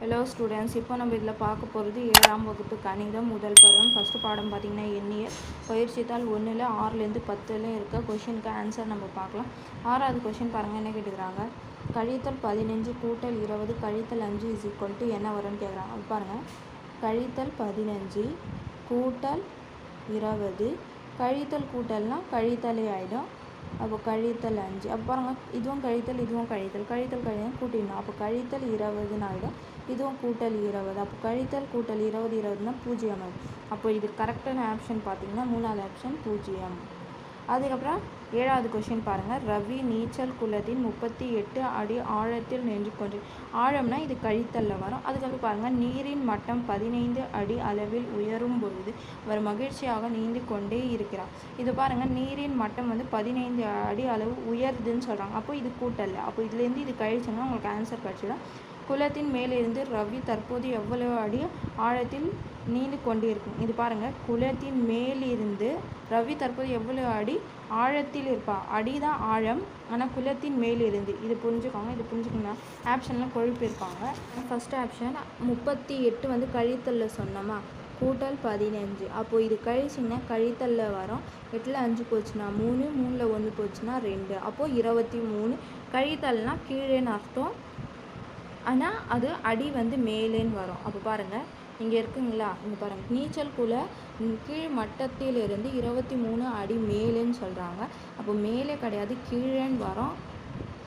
Hello students இப்போ நம்ம இதில் பார்க்க போகிறது ஏழாம் வகுப்பு கணிதம் முதல் பருவம் ஃபஸ்ட்டு பாடம் பார்த்திங்கன்னா எண்ணிய. பயிற்சித்தாள் ஒன்றில் ஆறுலேருந்து பத்தில் இருக்க கொஷினுக்கு ஆன்சர் நம்ம பார்க்கலாம். ஆறாவது கொஷின் பாருங்கள் என்ன கேட்டுக்கிறாங்க? கழித்தல் பதினஞ்சு கூட்டல் இருபது கழித்தல் அஞ்சு இஸ் ஈக்குவல் டு என்ன வரும்னு கேட்குறாங்க? அது பாருங்கள் கழித்தல் பதினஞ்சு கூட்டல் இருபது கழித்தல் கூட்டல்னால் கழித்தலே ஆகிடும் அப்போ கழித்தல் அஞ்சு. அப்போ பாருங்கள் இதுவும் கழித்தல் இதுவும் கழித்தல். கழித்தல் கழித்தல் கூட்டிடணும். அப்போ கழித்தல் இருபதுன்னு ஆகிடும் இதுவும் கூட்டல் இருபது. அப்போ கழித்தல் கூட்டல் இருபது இருபதுனா பூஜ்ஜியம். ஆகும் அப்போ இது கரெக்டான ஆப்ஷன் பார்த்தீங்கன்னா மூணாவது ஆப்ஷன் பூஜ்ஜியம். அதுக்கப்புறம் ஏழாவது கொஷின் பாருங்கள் ரவி நீச்சல் குளத்தின் முப்பத்தி எட்டு அடி ஆழத்தில் நின்று கொண்டு ஆழம்னா இது கழித்தலில் வரும். அதுக்கப்புறம் பாருங்கள் நீரின் மட்டம் பதினைந்து அடி அளவில் உயரும் பொழுது அவர் மகிழ்ச்சியாக நீந்து கொண்டே இருக்கிறார். இது பாருங்கள் நீரின் மட்டம் வந்து பதினைந்து அடி அளவு உயருதுன்னு சொல்கிறாங்க அப்போ இது கூட்டல்ல. அப்போ இதுலேருந்து இது கழிச்சோன்னா உங்களுக்கு ஆன்சர் கிடச்சிடும். குளத்தின் மேலிருந்து ரவி தற்போது எவ்வளவு அடி ஆழத்தில் நீண்டு கொண்டிருக்கும்? இது பாருங்கள் குளத்தின் மேலிருந்து ரவி தற்போது எவ்வளவு அடி ஆழத்தில் இருப்பா? அடி தான் ஆழம். ஆனால் குளத்தின் மேலிருந்து. இது புரிஞ்சுக்கோங்க. இது புரிஞ்சுக்கணும் ஆப்ஷன்லாம் கொழுப்பியிருப்பாங்க ஃபஸ்ட் ஆப்ஷன் முப்பத்தி எட்டு வந்து கழித்தலில் சொன்னோமா? கூட்டல் பதினஞ்சு அப்போது இது கழிச்சிங்கன்னா கழித்தலில் வரும். எட்டில் அஞ்சு போச்சுன்னா மூணு மூணில் ஒன்று போச்சுன்னா ரெண்டு. அப்போது இருபத்தி மூணு. கழித்தல்னால் கீழேன்னு அர்த்தம். ஆனால் அது அடி வந்து மேலேன்னு வரும். அப்போ பாருங்கள் இங்கே இருக்குங்களா? இங்கே பாருங்கள் நீச்சல் குள கீழ் மட்டத்திலிருந்து இருபத்தி மூணு அடி மேலேன்னு சொல்கிறாங்க அப்போ மேலே கிடையாது கீழேன்னு வரும்.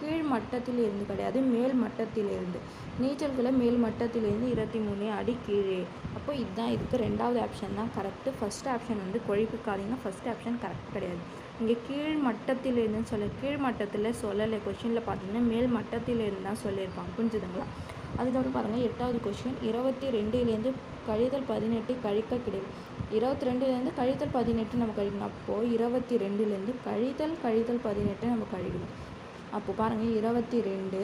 கீழ் மட்டத்திலிருந்து கிடையாது மேல் மட்டத்திலிருந்து. நீச்சல்களை மேல் மட்டத்திலிருந்து இருபத்தி மூணு அடி கீழே. அப்போ இதுதான் இதுக்கு ரெண்டாவது ஆப்ஷன் தான். கரெக்டு ஃபஸ்ட் ஆப்ஷன் வந்து கொழிப்புக்காதீங்க ஃபஸ்ட் ஆப்ஷன் கரெக்ட் கிடையாது. இங்கே கீழ் மட்டத்தில் சொல்ல கீழ் மட்டத்தில் சொல்லலை கொஷினில் பார்த்தீங்கன்னா மேல் மட்டத்திலிருந்து தான் சொல்லியிருப்பாங்க. புரிஞ்சுதுங்களா? அதுக்கப்புறம் பாருங்கள் எட்டாவது கொஷின் இருபத்தி ரெண்டுலேருந்து கழிதல் பதினெட்டு கழிக்க கிடையாது இருபத்தி ரெண்டுலேருந்து கழித்தல் பதினெட்டு நம்ம கழிக்கணும். அப்போது இருபத்தி ரெண்டுலேருந்து கழித்தல் கழித்தல் பதினெட்டு நம்ம கழிக்கணும். அப்போ பாருங்கள் இருபத்தி ரெண்டு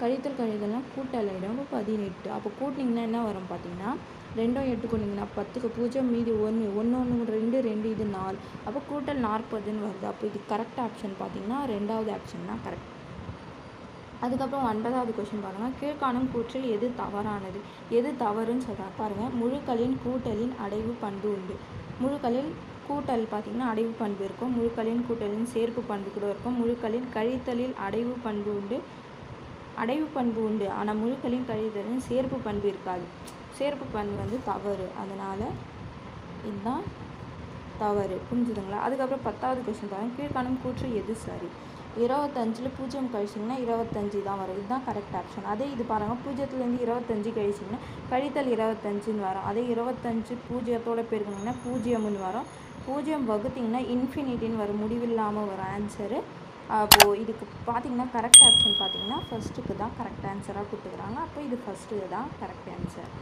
கழித்தல் கழிதல்னால் கூட்டலிடம் பதினெட்டு. அப்போ கூட்டினீங்கன்னா என்ன வரும் பார்த்தீங்கன்னா ரெண்டும் எட்டு கொண்டிங்கன்னா பத்துக்கு பூஜ்ஜியம் மீதி ஒன்று ஒன்று ஒன்று ரெண்டு ரெண்டு இது நாலு. அப்போ கூட்டல் நாற்பதுன்னு வருது. அப்போ இது கரெக்ட் ஆப்ஷன் பார்த்தீங்கன்னா ரெண்டாவது ஆப்ஷன் தான் கரெக்ட் அதுக்கப்புறம் ஒன்பதாவது கொஷின் பாருங்கள் கீழ்காணும் கூற்றில் எது தவறானது? எது தவறுன்னு சொல்கிறாங்க பாருங்கள் முழுக்களின் கூட்டலின் அடைவு பண்பு உண்டு. முழுக்களில் கூட்டல் பார்த்திங்கன்னா அடைவு பண்பு இருக்கும். முழுக்களின் கூட்டலின் சேர்ப்பு பண்பு கூட இருக்கும். முழுக்களின் கழித்தலில் அடைவு பண்பு உண்டு. அடைவு பண்பு உண்டு. ஆனால் முழுக்களின் கழித்தலின் சேர்ப்பு பண்பு இருக்காது. சேர்ப்பு பண்பு வந்து தவறு. அதனால் இதுதான் தவறு. புரிஞ்சுதுங்களா? அதுக்கப்புறம் பத்தாவது கொஸ்டின் பாருங்கள் கீழ்காணும் கூற்று எது சரி? இருபத்தஞ்சில் பூஜ்ஜியம் கழிச்சிங்கன்னா இருபத்தஞ்சி தான் வரும். இதுதான் கரெக்ட் ஆப்ஷன் அதே இது பாருங்கள் பூஜ்ஜியத்துலேருந்து இருபத்தஞ்சி கழிச்சிங்கன்னா கழித்தல் இருபத்தஞ்சின்னு வரும். அதே இருபத்தஞ்சி பூஜ்ஜியத்தோட பெருக்கணுங்கன்னா பூஜ்ஜியம்னு வரும். பூஜ்ஜியம் வகுத்திங்கன்னா இன்ஃபினிட்டின்னு வரும். முடிவில்லாமல் வரும் ஆன்சரு அப்போது இதுக்கு பார்த்தீங்கன்னா கரெக்ட் ஆப்ஷன் பார்த்தீங்கன்னா ஃபஸ்ட்டுக்கு தான் கரெக்ட் ஆன்சராக கொடுத்துக்கிறாங்க. அப்போ இது ஃபஸ்ட்டு தான் கரெக்ட் ஆன்சர்